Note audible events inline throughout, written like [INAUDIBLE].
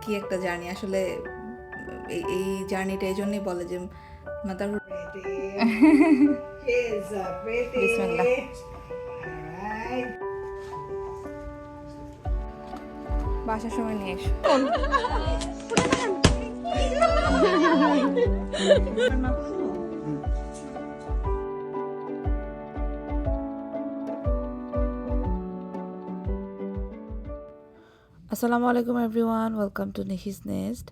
কি একটা জার্নি আসলে এই জার্নিটা এই জন্যই বলে যে মাতার. বাসার সময় নিয়ে এসো [LAUGHS] আসসালামু আলাইকুম everyone, welcome to Nihi's nest.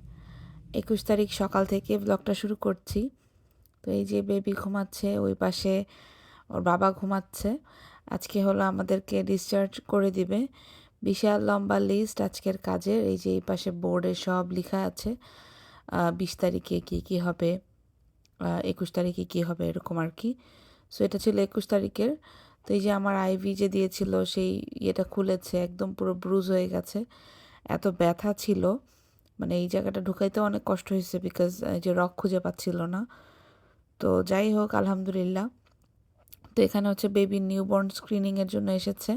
একুশ তারিখ সকাল থেকে ব্লগটা শুরু করছি। তো এই যে বেবি ঘুমাচ্ছে, ওই পাশে ওর বাবা ঘুমাচ্ছে। আজকে হলো আমাদেরকে ডিসচার্জ করে দিবে। বিশাল লম্বা লিস্ট আজকের কাজের। এই যে এই পাশে বোর্ডে সব লেখা আছে। বিশ তারিখে কী কী হবে একুশ তারিখে কী হবে এরকম আর কি। সো এটা ছিল একুশ তারিখের। তো এই যে আমার আইভি যে দিয়েছিল, সেই ইয়েটা খুলেছে, একদম পুরো ব্রুজ হয়ে গেছে। এত ব্যথা ছিল। মানে এই জায়গাটা ঢুকাইতে অনেক কষ্ট হয়েছে বিকজ যে রক খুঁজে পাচ্ছিল না। তো যাই হোক, আলহামদুলিল্লাহ। তো এখানে হচ্ছে বেবি নিউবর্ন স্ক্রিনিংয়ের জন্য এসেছে।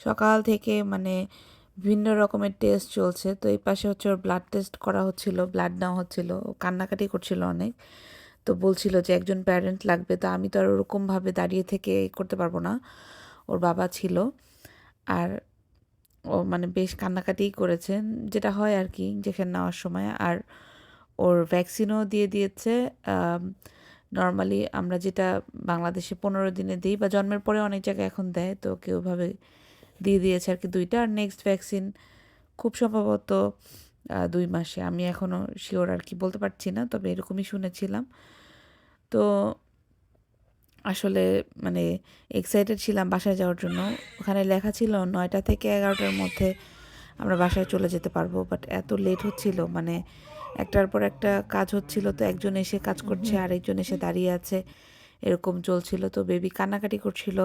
সকাল থেকে মানে ভিন্ন রকমের টেস্ট চলছে। তো এই পাশে হচ্ছে ওর ব্লাড টেস্ট করা হচ্ছিল ব্লাড নেওয়া হচ্ছিল কান্নাকাটি করছিল অনেক। তো বলছিল যে, একজন প্যারেন্ট লাগবে, তো আমি তো আর ওরকমভাবে দাঁড়িয়ে থেকে করতে পারব না। ওর বাবা ছিল। আর ও মানে বেশ কান্নাকাটিই করেছেন যেটা হয় আর কি ইঞ্জেকশন নেওয়ার সময়। আর ওর ভ্যাকসিনও দিয়ে দিয়েছে নর্মালি আমরা যেটা বাংলাদেশে পনেরো দিনে দিই বা জন্মের পরে অনেক জায়গায় এখন দেয়, তো কেউ ভাবে দিয়ে দিয়েছে আর কি দুইটা। আর নেক্সট ভ্যাকসিন খুব সম্ভবত দুই মাসে। আমি এখনও শিওর আর কি বলতে পারছি না, তবে এরকমই শুনেছিলাম। তো আসলে মানে এক্সাইটেড ছিলাম বাসায় যাওয়ার জন্য। ওখানে লেখা ছিল নয়টা থেকে এগারোটার মধ্যে আমরা বাসায় চলে যেতে পারব বাট এত লেট হচ্ছিল। মানে একটার পর একটা কাজ হচ্ছিল তো একজন এসে কাজ করছে আরেকজন এসে দাঁড়িয়ে আছে এরকম চলছিল। তো বেবি কান্নাকাটি করছিল।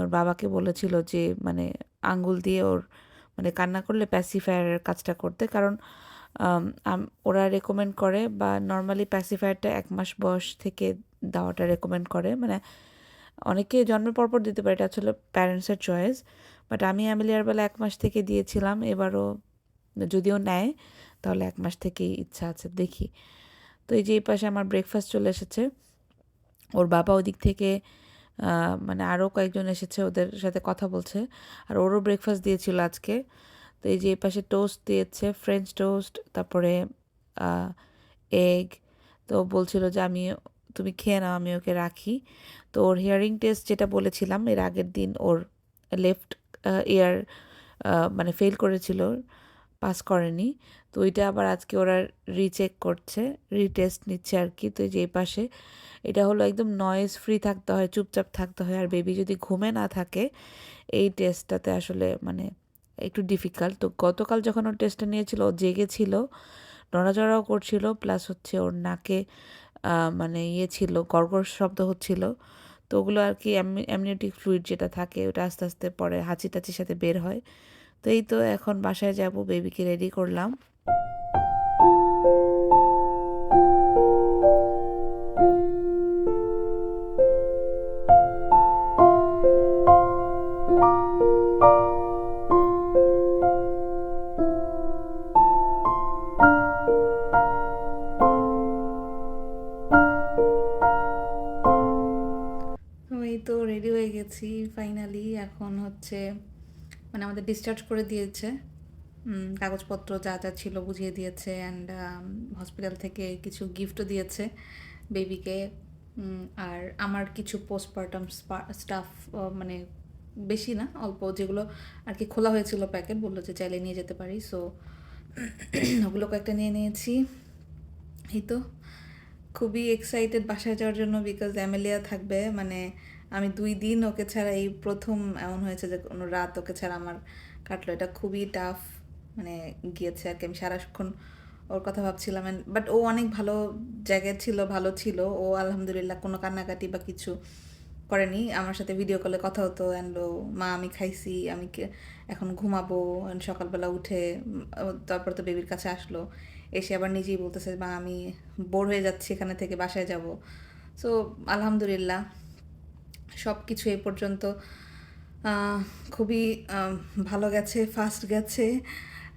ওর বাবাকে বলেছিল যে মানে আঙ্গুল দিয়ে ওর মানে কান্না করলে প্যাসিফায়ারের কাজটা করতে। কারণ ওরা রেকমেন্ড করে বা নর্মালি প্যাসিফায়ারটা এক মাস বয়স থেকে দেওয়াটা রেকমেন্ড করে। মানে অনেকে জন্মের পরপর দিতে পারে, এটা আসলে প্যারেন্টসের চয়েস বাট আমি অ্যামিলিয়ার বেলা এক মাস থেকে দিয়েছিলাম, এবারও যদিও নেয়, তাহলে এক মাস থেকেই ইচ্ছা আছে, দেখি। তো এই যে এই পাশে আমার ব্রেকফাস্ট চলে এসেছে। ওর বাবা ওদিক থেকে মানে আরও কয়েকজন এসেছে, ওদের সাথে কথা বলছে। আর ওরও ব্রেকফাস্ট দিয়েছিল আজকে। তো এই যে এই পাশে টোস্ট দিয়েছে ফ্রেঞ্চ টোস্ট তারপরে এগ তো বলছিল যে আমি, তুমি খেয়ে নাও, আমি ওকে রাখি। তো ওর হিয়ারিং টেস্ট যেটা বলেছিলাম, এর আগের দিন ওর লেফট ইয়ার মানে ফেল করেছিল পাস করেনি। তো ওইটা আবার আজকে ওরা রিচেক করছে রিটেস্ট নিচ্ছে আর কি। তো যে পাশে, এটা হলো একদম নয়েজ ফ্রি থাকতে হয়, চুপচাপ থাকতে হয়। আর বেবি যদি ঘুমে না থাকে, এই টেস্টটাতে আসলে মানে একটু ডিফিকাল্ট তো গতকাল যখন ওর টেস্টটা নিয়েছিল, ও জেগেছিল নড়াচড়াও করছিল প্লাস হচ্ছে ওর নাকে মানে ইয়ে ছিল গড়গড় শব্দ হচ্ছিল। তো ওগুলো আর কি অ্যামনিওটিক ফ্লুইড যেটা থাকে, ওটা আস্তে আস্তে পরে হাঁচি টাচির সাথে বের হয়। তো এই তো এখন বাসায় যাব বেবিকে রেডি করলাম। আমাদের ডিসচার্জ করে দিয়েছে। কাগজপত্র যা যা ছিল বুঝিয়ে দিয়েছে অ্যান্ড হসপিটাল থেকে কিছু গিফটও দিয়েছে বেবিকে আর আমার কিছু পোস্টপার্টাম স্টাফ মানে বেশি না, অল্প যেগুলো আর কি খোলা হয়েছিল প্যাকেট বলল যে চাইলে নিয়ে যেতে পারি। সো ওগুলো কয়েকটা নিয়ে নিয়েছি। এই তো। খুবই এক্সাইটেড বাসায় যাওয়ার জন্য বিকজ অ্যামেলিয়া থাকবে। মানে আমি দুই দিন ওকে ছাড়া এই প্রথম এমন হয়েছে যে কোনো রাত ওকে ছাড়া আমার কাটলো। এটা খুবই টাফ মানে গিয়েছে আর কি। আমি সারাক্ষণ ওর কথা ভাবছিলাম বাট ও অনেক ভালো জায়গায় ছিল, ভালো ছিল। ও আলহামদুলিল্লাহ কোনো কান্নাকাটি বা কিছু করেনি। আমার সাথে ভিডিও কলে কথা হতো অ্যান্ড ও, মা, আমি খাইছি, আমি এখন ঘুমাবো সকালবেলা উঠে তারপর তো বেবির কাছে আসলো। এসে আবার নিজেই বলতেছে, মা, আমি বোর হয়ে যাচ্ছি, এখানে থেকে বাসায় যাব। সো আলহামদুলিল্লাহ। সব কিছু এ পর্যন্ত খুবই ভালো গেছে ফাস্ট গেছে।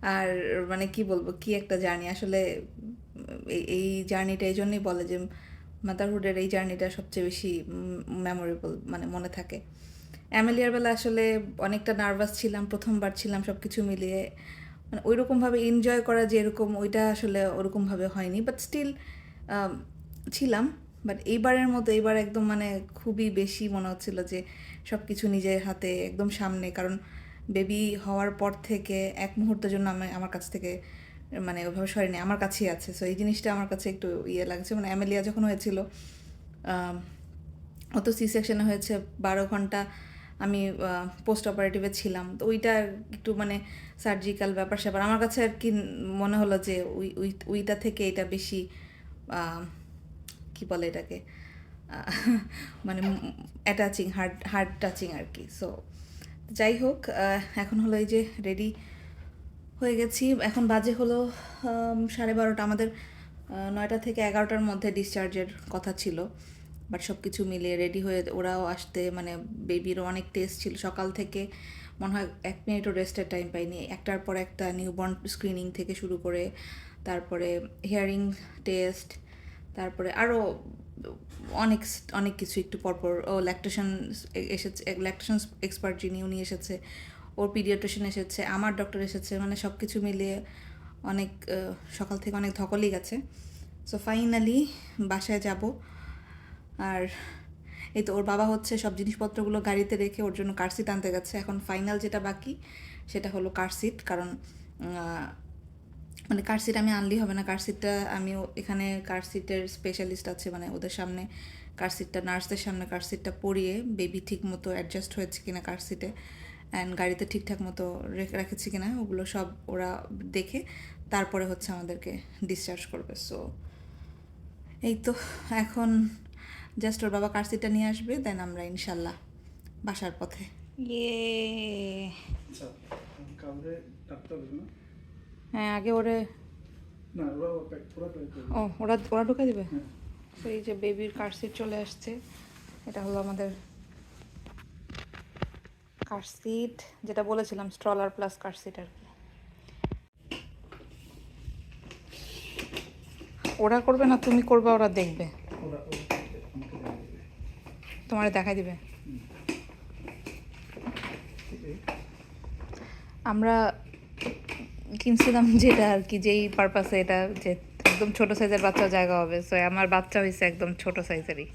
আর মানে কি বলব, কি একটা জার্নি আসলে, এই- জার্নিটা এই জন্যই বলে যে মাদারহুডের এই জার্নিটা সবচেয়ে বেশি মেমোরেবল মানে মনে থাকে। অ্যামেলিয়ার বেলা আসলে অনেকটা নার্ভাস ছিলাম, প্রথমবার ছিলাম সব কিছু মিলিয়ে। মানে ওইরকমভাবে এনজয় করা যে এরকম, ওইটা আসলে ওরকমভাবে হয়নি বাট স্টিল ছিলাম। বাট এইবারের মতো এইবার একদম মানে খুবই বেশি মনে হচ্ছিল যে সব কিছু নিজের হাতে একদম সামনে। কারণ বেবি হওয়ার পর থেকে এক মুহূর্তের জন্য আমি আমার কাছ থেকে মানে ওইভাবে সরেনি, আমার কাছেই আছে। সো এই জিনিসটা আমার কাছে একটু ইয়ে লাগছে। মানে অ্যামেলিয়া যখন হয়েছিল অত সি সেকশনে হয়েছে, বারো ঘণ্টা আমি পোস্ট অপারেটিভে ছিলাম। তো ওইটা একটু মানে সার্জিক্যাল ব্যাপার স্যাপার আমার কাছে আর কি মনে হলো যে ওই ওই, ওইটা থেকে এটা বেশি কি বলে এটাকে? মানে অ্যাটাচিং হার্ড হার্ড টাচিং আর কি। সো যাই হোক এখন হলো এই যে রেডি হয়ে গেছি। এখন বাজে হলো সাড়ে বারোটা। আমাদের নয়টা থেকে এগারোটার মধ্যে ডিসচার্জের কথা ছিল। বাট সব কিছু মিলিয়ে রেডি হয়ে ওরাও আসতে মানে বেবিরও অনেক টেস্ট ছিল। সকাল থেকে মনে হয় এক মিনিটও রেস্টের টাইম পাইনি। একটার পর একটা নিউবর্ন স্ক্রিনিং থেকে শুরু করে, তারপরে হিয়ারিং টেস্ট তারপরে আরও অনেক অনেক কিছু একটু পরপর, ও ল্যাকটেশন এসেছে ল্যাকটেশন এক্সপার্ট যিনি, উনি এসেছে, ওর পিডিয়াট্রিশিয়ান এসেছে, আমার ডক্টর এসেছে মানে সব কিছু মিলিয়ে অনেক সকাল থেকে অনেক ধকলই গেছে। সো ফাইনালি বাসায় যাব। আর এই তো ওর বাবা হচ্ছে সব জিনিসপত্রগুলো গাড়িতে রেখে ওর জন্য কার সিট আনতে গেছে। এখন ফাইনাল যেটা বাকি, সেটা হলো কার সিট কারণ মানে কার সিট আমি আনলেই হবে না। কার সিটটা আমিও এখানে কার সিটের স্পেশালিস্ট আছে মানে ওদের সামনে কার সিটটা নার্সদের সামনে কার সিটটা পরিয়ে বেবি ঠিক মতো অ্যাডজাস্ট হয়েছে কিনা কার সিটে অ্যান্ড গাড়িতে ঠিকঠাক মতো রেখে রেখেছি কিনা ওগুলো সব ওরা দেখে তারপরে হচ্ছে আমাদেরকে ডিসচার্জ করবে। সো এই তো এখন জাস্ট ওর বাবা কার সিটটা নিয়ে আসবে দেন আমরা ইনশাল্লাহ বাসার পথে। ইয়ে হ্যাঁ আগে ওরে ও ওরা ওরা ঢুকে দিবে? তো এই যে বেবির কার সিট চলে আসছে এটা হলো আমাদের কার সিট যেটা বলেছিলাম স্ট্রলার প্লাস কার সিট আর কি। ওরা করবে না তুমি করবে ওরা দেখবে। তোমার দেখাই দিবে। আমরা কিনছিলাম [LAUGHS] যেটা আর কি, যেই পারপাসে এটা যে একদম ছোট সাইজের বাচ্চা জায়গা হবে। সো আমার বাচ্চা হয়েছে একদম ছোট সাইজেরই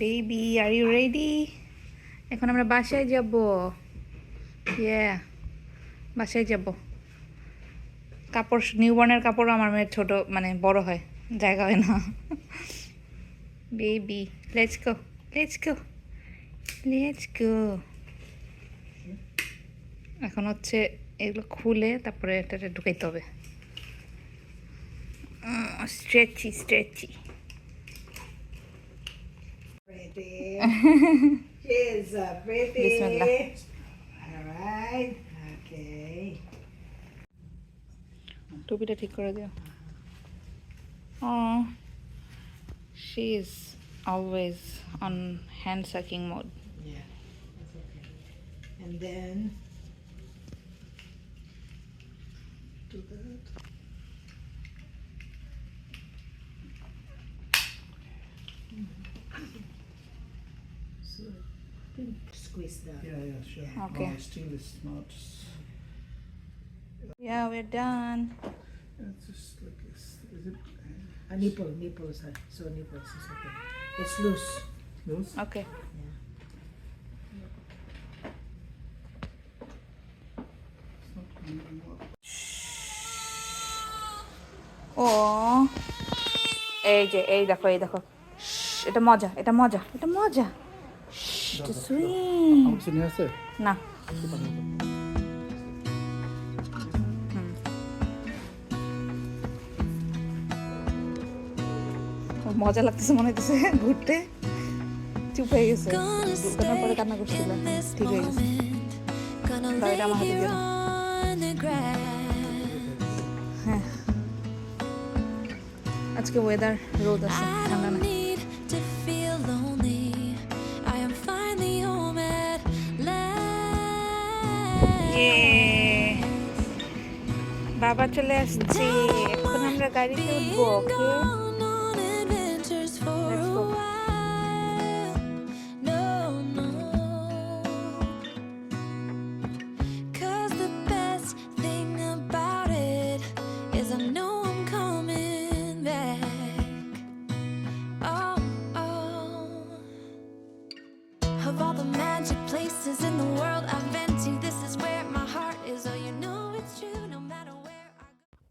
বেবি আর ইউ রেডি এখন আমরা বাসায় যাব। ইয়ে বাসায় যাব। কাপড় নিউবর্নের কাপড় আমার মেয়ের ছোট মানে বড় হয়, জায়গা হয় না। Baby let's go let's go এখন হচ্ছে এগুলো খুলে তারপরে এটাতে ঢুকাইতে হবে। Stretchy stretchy. [LAUGHS] টুপিটা ঠিক করে দিও। ও she is always on hand sucking mode. And then do that so squeeze down. yeah yeah sure Yeah. Okay. no, still is not Yeah, we're done. it's just like this is it A nipple, nipples. uh, So nipples is okay. It's loose. loose Okay. Yeah. Oh. এই যে এই দেখো এই দেখো। এটা মজা এটা মজা এটা মজা। না। মজা লাগতেছে মনে হইতেছে ঘুরতে। চুপ হয়ে গেছে। পরে কান্না করছিল ঠিক হয়ে গেছে। হ্যাঁ আজকে ওয়েদার রোদ আছে ঠান্ডা না ইয়ে। বাবা চলে আসছে। এখন আমরা গাড়িতে উঠবো ওকে?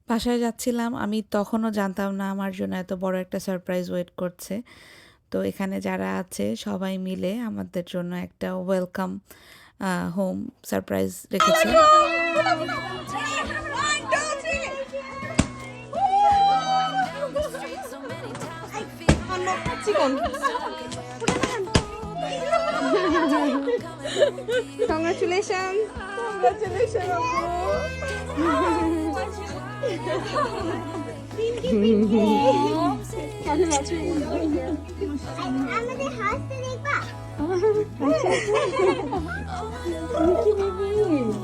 বাসায় যাচ্ছিলাম আমি তখনও জানতাম না আমার জন্য এত বড় একটা সারপ্রাইজ ওয়েট করছে। তো এখানে যারা আছে সবাই মিলে আমাদের জন্য একটা ওয়েলকাম হোম সারপ্রাইজ রেখেছে। Congratulations. Congratulations, Abu.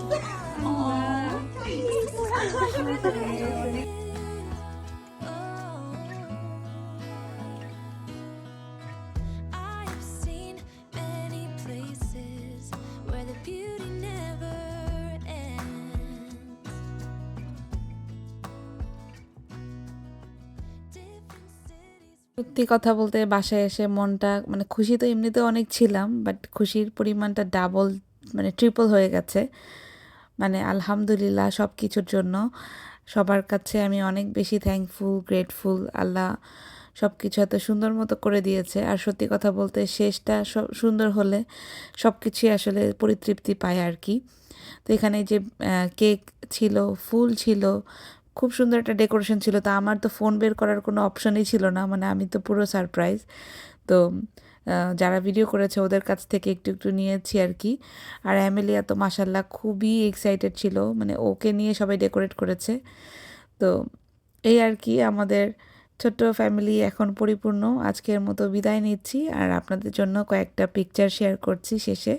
সত্যি কথা বলতে বাসায় এসে মনটা মানে খুশি তো এমনিতে অনেক ছিলাম বাট খুশির পরিমাণটা ডাবল মানে ট্রিপল হয়ে গেছে। মানে আলহামদুলিল্লাহ সব কিছুর জন্য। সবার কাছে আমি অনেক বেশি থ্যাঙ্কফুল গ্রেটফুল আল্লাহ সব কিছু এত সুন্দর মতো করে দিয়েছে। আর সত্যি কথা বলতে শেষটা সুন্দর হলে সব কিছুই আসলে পরিতৃপ্তি পায় আর কি। তো এখানে যে কেক ছিল, ফুল ছিল খুব সুন্দর একটা ডেকোরেশন ছিল। তা আমার তো ফোন বের করার কোনো অপশনই ছিল না মানে আমি তো পুরো সারপ্রাইজ তো যারা ভিডিও করেছে ওদের কাছ থেকে একটু একটু নিয়েছি আর কি। আর অ্যামেলিয়া তো মাসাল্লাহ খুবই এক্সাইটেড ছিল মানে ওকে নিয়ে সবাই ডেকোরেট করেছে। তো, এই আর কি, আমাদের ছোট্ট ফ্যামিলি এখন পরিপূর্ণ। আজকের মতো বিদায় নিচ্ছি, আর আপনাদের জন্য কয়েকটা পিকচার শেয়ার করছি শেষে।